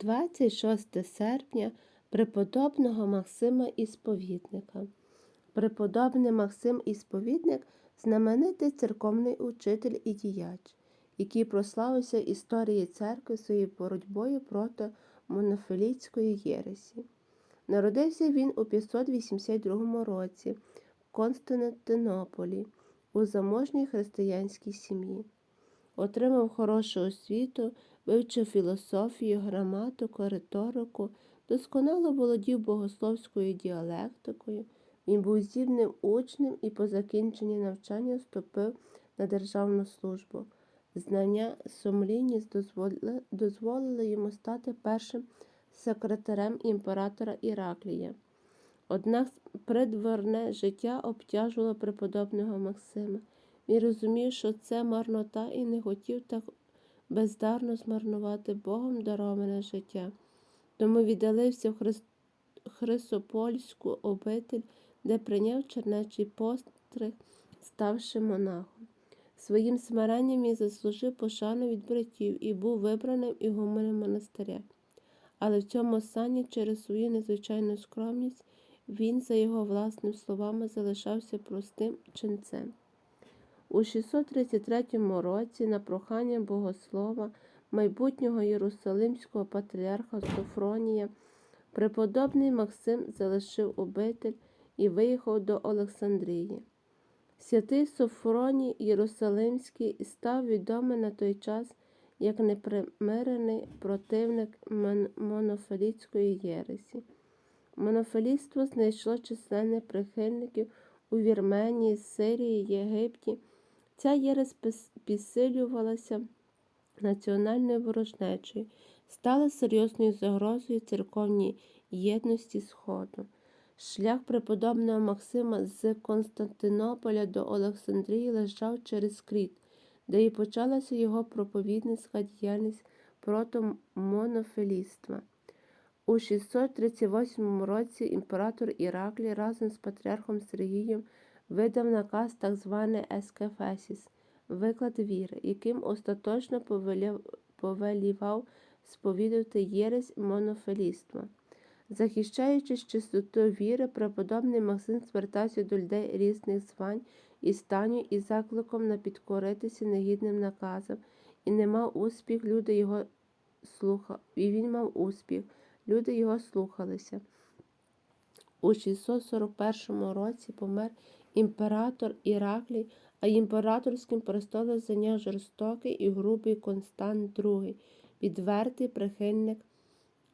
26 серпня преподобного Максима Ісповідника. Преподобний Максим Ісповідник знаменитий церковний учитель і діяч, який прославився історії церкви своєю боротьбою проти монофілітської єресі. Народився він у 582 році в Константинополі у заможній християнській сім'ї. Отримав хорошу освіту, вивчив філософію, граматику, риторику, досконало володів богословською діалектикою. Він був здібним учнем і по закінченні навчання вступив на державну службу. Знання, сумлінність дозволи, дозволили йому стати першим секретарем імператора Іраклія. Однак придворне життя обтяжувало преподобного Максима. Він розумів, що це марнота і не хотів так бездарно змарнувати Богом дароване життя. Тому віддалився в Хрис... Хрисопольську обитель, де прийняв чернечий постриг, ставши монахом. Своїм смиренням він заслужив пошану від братів і був вибраним ігуменом монастиря. Але в цьому стані через свою незвичайну скромність він, за його власними словами, залишався простим ченцем. У 633 році на прохання богослова майбутнього Єрусалимського патріарха Софронія преподобний Максим залишив обитель і виїхав до Олександрії. Святий Софроній Єрусалимський став відомий на той час як непримирений противник монофілітської єресі. Монофілітство знайшло численних прихильників у Вірменії, Сирії, Єгипті. Ця єресь підсилювалася національною ворожнечою, стала серйозною загрозою церковній єдності Сходу. Шлях преподобного Максима з Константинополя до Олександрії лежав через Кріт, де і почалася його проповідницька діяльність проти монофіліства. У 638 році імператор Іраклій разом з патріархом Сергієм видав наказ так званий Ескефесіс виклад віри, яким остаточно повелівав сповідувати єресь монофіліства. Захищаючи чистоту віри, преподобний Максим звертався до людей різних звань і станів із закликом на підкоритися негідним наказам, і не мав успіх, люди його слухали, і він мав успіх, люди його слухалися. У 641 році помер імператор Іраклій, а імператорським престолом зайняв жорстокий і грубий Констант II, відвертий прихильник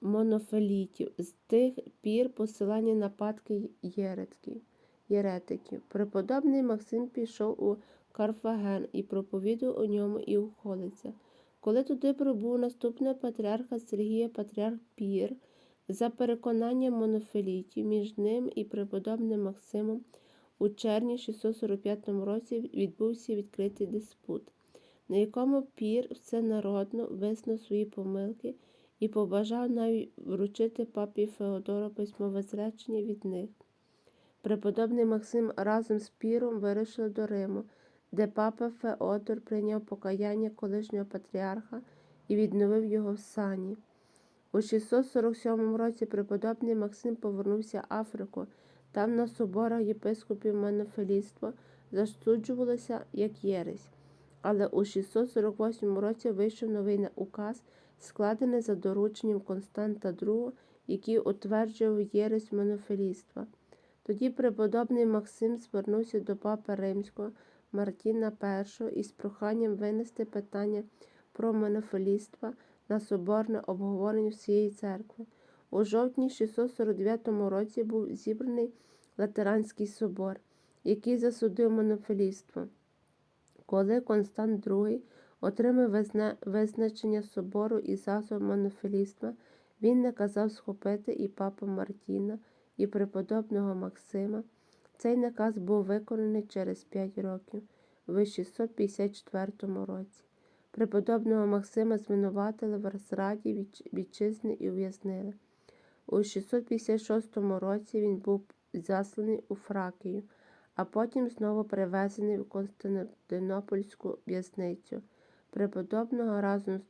монофелітів. З тих пір посилання нападки єретиків. Преподобний Максим пішов у Карфаген і проповідував у ньому і у околицях. Коли туди прибув наступний патріарха Сергія Патріарх Пір, за переконанням монофелітів між ним і преподобним Максимом у червні 645 році відбувся відкритий диспут, на якому пір всенародно визнав свої помилки і побажав навіть вручити папі Феодору письмове зречення від них. Преподобний Максим разом з піром вирушили до Риму, де папа Феодор прийняв покаяння колишнього патріарха і відновив його в сані. У 647 році преподобний Максим повернувся в Африку. Там на соборах єпископів монофіліство засуджувалося як єресь. Але у 648 році вийшов новий указ, складений за дорученням Константа II, який утверджував єресь монофіліства. Тоді преподобний Максим звернувся до папи Римського Мартіна І із проханням винести питання про монофіліство на соборне обговорення всієї церкви. У жовтні 649 році був зібраний Латеранський собор, який засудив монофіліство. Коли Констант II отримав визначення собору і засоб монофіліства, він наказав схопити і папу Мартіна, і преподобного Максима. Цей наказ був виконаний через 5 років, в 654 році. Преподобного Максима звинуватили в розраді вітчизни і ув'язнили. У 656 році він був засланий у Фракію, а потім знову привезений в Константинопольську в'язницю. Преподобного разом з